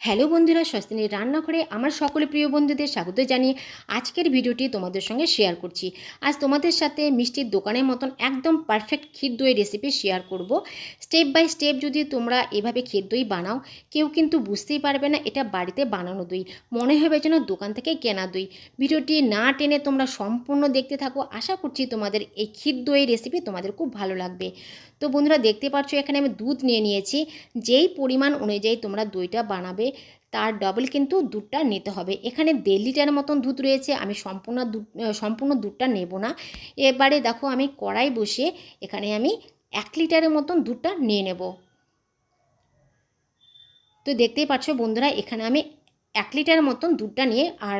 Hello বন্ধুরা স্বস্তিনীর রান্নাঘরে আমার সকলে প্রিয় বন্ধুদের স্বাগত জানিয়ে আজকের ভিডিওটি তোমাদের সঙ্গে শেয়ার করছি। আজ তোমাদের সাথে মিষ্টির দোকানের মতন একদম পারফেক্ট ক্ষীর দই রেসিপি শেয়ার করব। স্টেপ বাই স্টেপ যদি তোমরা এভাবে ক্ষীর দই বানাও, কেউ কিন্তু বুঝতেই পারবে না এটা বাড়িতে বানানো দই। মনে হবে যেন দোকান থেকে কেনা দই। ভিডিওটি না টেনে তোমরা সম্পূর্ণ দেখতে থাকো। আশা করছি তোমাদের এই ক্ষীর দই রেসিপি তোমাদের খুব ভালো লাগবে। তো বন্ধুরা, দেখতে পাচ্ছ এখানে আমি দুধ নিয়ে নিয়েছি। যেই পরিমাণ অনুযায়ী তোমরা দইটা বানাবে তার ডবল কিন্তু দুধটা নিতে হবে। এখানে দেড় লিটার মতন দুধ রয়েছে, আমি সম্পূর্ণ দুধ সম্পূর্ণ দুধটা নেব না। এবারে দেখো আমি কড়াই বসিয়ে এখানে আমি এক লিটারের মতন দুধটা নিয়ে নেব। তো দেখতেই পাচ্ছ বন্ধুরা, এখানে আমি এক লিটার মতন দুধটা নিয়ে আর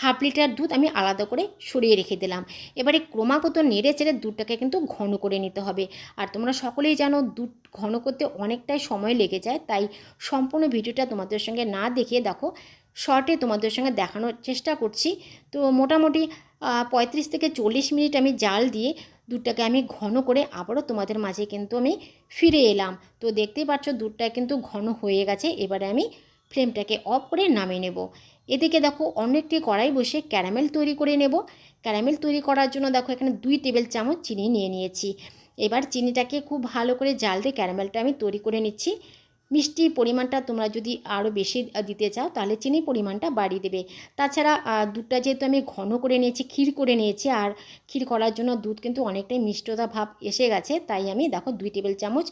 হাফ লিটার দুধ আমি আলাদা করে সরিয়ে রেখে দিলাম। এবারে ক্রমাগত নেড়ে চেড়ে দুধটাকে কিন্তু ঘন করে নিতে হবে। আর তোমরা সকলেই জানো দুধ ঘন করতে অনেকটাই সময় লেগে যায়, তাই সম্পূর্ণ ভিডিওটা তোমাদের সঙ্গে না দেখিয়ে দেখো। শর্টে তোমাদের সঙ্গে দেখানোর চেষ্টা করছি। তো মোটামুটি পঁয়ত্রিশ থেকে চল্লিশ মিনিট আমি জাল দিয়ে দুধটাকে আমি ঘন করে আবারও তোমাদের মাঝে কিন্তু আমি ফিরে এলাম। তো দেখতেই পাচ্ছ দুধটা কিন্তু ঘন হয়ে গেছে। এবারে আমি ফ্লেমটাকে অফ করে নামিয়ে নেব। এদিকে দেখো অন্য একটি কড়াই বসে ক্যারামেল তৈরি করে নেব। ক্যারামেল তৈরি করার জন্য দেখো এখানে দুই টেবিল চামচ চিনি নিয়ে নিয়েছি। এবার চিনিটাকে খুব ভালো করে জাল দিয়ে ক্যারামেলটা আমি তৈরি করে নিচ্ছি। মিষ্টি পরিমাণটা তোমরা যদি আরও বেশি দিতে চাও তাহলে চিনি পরিমাণটা বাড়িয়ে দেবে। তাছাড়া দুধটা যেহেতু আমি ঘন করে নিয়েছি, ক্ষীর করে নিয়েছি, আর ক্ষীর করার জন্য দুধ কিন্তু অনেকটাই মিষ্টতা ভাব এসে গেছে, তাই আমি দেখো দুই টেবিল চামচ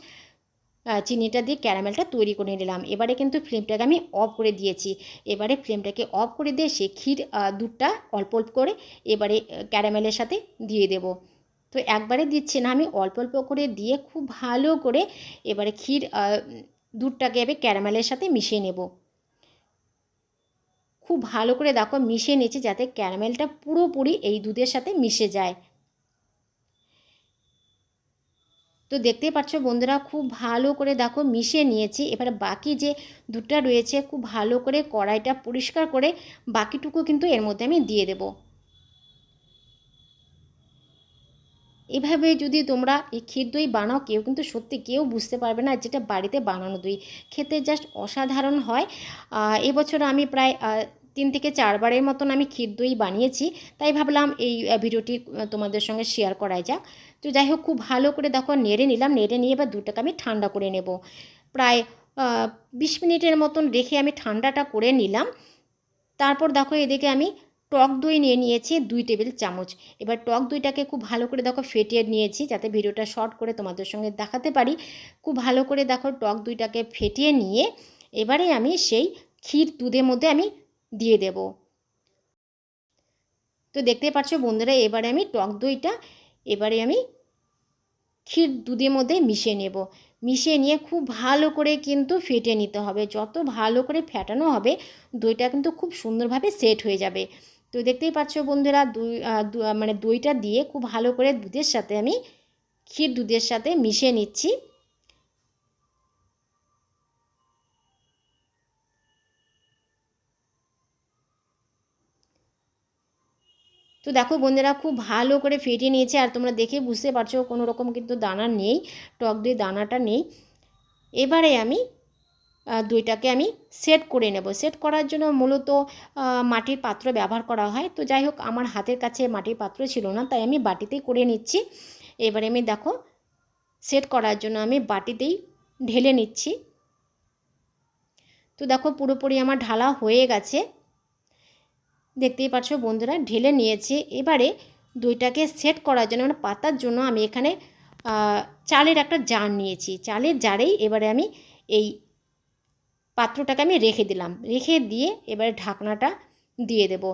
চিনিটা দিয়ে ক্যারামেলটা তৈরি করে নিলাম। এবারে কিন্তু ফ্লেমটাকে আমি অফ করে দিয়েছি। এবারে ফ্লেমটাকে অফ করে দিয়ে সে ক্ষীর দুধটা অল্প অল্প করে এবারে ক্যারামেলের সাথে দিয়ে দেব। তো একবারে দিচ্ছি না আমি, অল্প অল্প করে দিয়ে খুব ভালো করে এবারে ক্ষীর দুধটাকে এবার ক্যারামেলের সাথে মিশিয়ে নেব। খুব ভালো করে দেখো মিশিয়ে নিয়েছি যাতে ক্যারামেলটা পুরোপুরি এই দুধের সাথে মিশে যায়। তো দেখতেই পাচ্ছ বন্ধুরা, খুব ভালো করে দেখো মিশিয়ে নিয়েছি। এবার বাকি যে দুধটা রয়েছে, খুব ভালো করে কড়াইটা পরিষ্কার করে বাকিটুকু কিন্তু এর মধ্যে আমি দিয়ে দেব। এভাবে যদি তোমরা এই ক্ষীর দই বানাও, কেউ কিন্তু সত্যি কেউ বুঝতে পারবে না যেটা বাড়িতে বানানো দই। খেতে জাস্ট অসাধারণ হয়। এবছর আমি প্রায় তিন থেকে চারবারের মতন আমি ক্ষীর দই বানিয়েছি, তাই ভাবলাম এই ভিডিওটি তোমাদের সঙ্গে শেয়ার করাই যাক। তো যাই হোক, খুব ভালো করে দেখো, নেড়ে নিলাম, নেড়ে নিয়ে এবার দুধটাকে আমি ঠান্ডা করে নেব। প্রায় বিশ মিনিটের মতন রেখে আমি ঠান্ডাটা করে নিলাম। তারপর দেখো, এদিকে আমি টক দই নিয়ে নিয়েছি দুই টেবিল চামচ। এবার টক দইটাকে খুব ভালো করে দেখো, ফেটিয়ে নিয়েছি যাতে ভিডিওটা শর্ট করে তোমাদের সঙ্গে দেখাতে পারি। খুব ভালো করে দেখো, টক দইটাকে ফেটিয়ে নিয়ে এবারে আমি সেই ক্ষীর দুধের মধ্যে আমি দিয়ে দেব। তো দেখতে পাচ্ছ বন্ধুরা, এবারে আমি টক দইটা এবারে আমি ক্ষীর দুধের মধ্যে মিশিয়ে নেব। মিশিয়ে নিয়ে খুব ভালো করে কিন্তু ফেটে নিতে হবে। যত ভালো করে ফেটানো হবে, দইটা কিন্তু খুব সুন্দরভাবে সেট হয়ে যাবে। তো দেখতেই পাচ্ছ বন্ধুরা, দুই মানে দইটা দিয়ে খুব ভালো করে দুধের সাথে আমি ক্ষীর দুধের সাথে মিশিয়ে নিচ্ছি। তো দেখো বন্ধুরা খুব ভালো করে ফেটিয়ে নিয়েছে আর তোমরা দেখে বুঝতে পারছ কোনো রকম কিন্তু দানা নেই, টক দই দানাটা নেই। এবারে আমি দইটাকে আমি সেট করে নেব। সেট করার জন্য মূলত মাটির পাত্র ব্যবহার করা হয়। তো যাই হোক, আমার হাতের কাছে মাটির পাত্র ছিল না, তাই আমি বাটিতেই করে নিচ্ছি। এবারে আমি দেখো সেট করার জন্য আমি বাটিতেই ঢেলে নিচ্ছি। তো দেখো পুরোপুরি আমার ঢালা হয়ে গেছে। দেখতেই পাচ্ছ বন্ধুরা, ঢেলে নিয়েছি। এবারে দইটাকে সেট করার জন্য মানে পাতার জন্য আমি এখানে চালের একটা জার নিয়েছি। চালের জারেই এবারে আমি এই পাত্রটাকে আমি রেখে দিলাম। রেখে দিয়ে এবারে ঢাকনাটা দিয়ে দেব।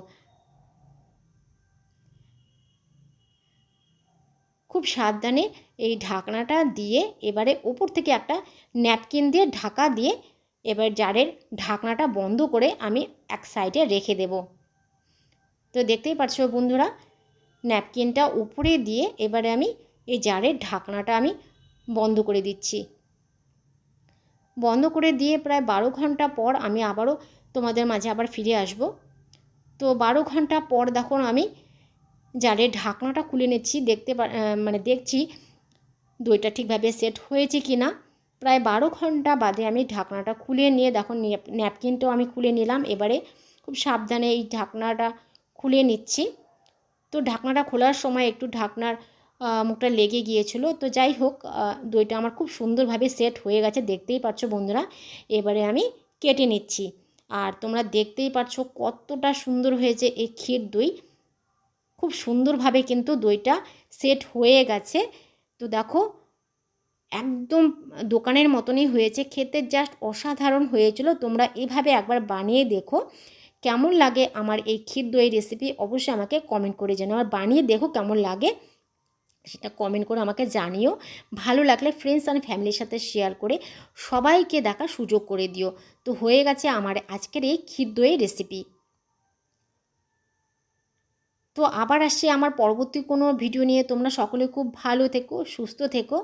খুব সাবধানে এই ঢাকনাটা দিয়ে এবারে উপর থেকে একটা ন্যাপকিন দিয়ে ঢাকা দিয়ে এবার জারের ঢাকনাটা বন্ধ করে আমি এক সাইডে রেখে দেবো। তো দেখতেই পাচ্ছ বন্ধুরা, ন্যাপকিনটা উপরে দিয়ে এবারে আমি এই জারের ঢাকনাটা আমি বন্ধ করে দিচ্ছি। বন্ধ করে দিয়ে প্রায় বারো ঘণ্টা পর আমি আবারও তোমাদের মাঝে আবার ফিরে আসব। তো বারো ঘণ্টা পর দেখো আমি জারের ঢাকনাটা খুলে নিচ্ছি, দেখতে মানে দেখছি দইটা ঠিকভাবে সেট হয়েছে কি না। প্রায় বারো ঘণ্টা বাদে আমি ঢাকনাটা খুলে নিয়ে দেখো ন্যাপকিনটাও আমি খুলে নিলাম। এবারে খুব সাবধানে এই ঢাকনাটা খুলে নিচ্ছি। তো ঢাকনাটা খোলার সময় একটু ঢাকনার মুখটা লেগে গিয়েছিল। তো যাই হোক দইটা আমার খুব সুন্দরভাবে সেট হয়ে গেছে। দেখতেই পাচ্ছ বন্ধুরা, এবারে আমি কেটে নিচ্ছি। আর তোমরা দেখতেই পাচ্ছ কতটা সুন্দর হয়েছে এই ক্ষীর দই। খুব সুন্দরভাবে কিন্তু দইটা সেট হয়ে গেছে। তো দেখো, একদম দোকানের মতনই হয়েছে। খেতে জাস্ট অসাধারণ হয়েছিল। তোমরা এভাবে একবার বানিয়ে দেখো। কেমন লাগে আমার এই ক্ষীর দই রেসিপি অবশ্যই আমাকে কমেন্ট করে জানাও। আর বানিয়ে দেখো কেমন লাগে, সেটা কমেন্ট করে আমাকে জানিও। ভালো লাগলে ফ্রেন্ডস অ্যান্ড ফ্যামিলির সাথে শেয়ার করে সবাইকে দেখার সুযোগ করে দিও। তো হয়ে গেছে আমার আজকের এই ক্ষীর দইয়ের রেসিপি তো আবার আসছি আমার পরবর্তী কোনো ভিডিও নিয়ে। তোমরা সকলে খুব ভালো থেকো, সুস্থ থেকো।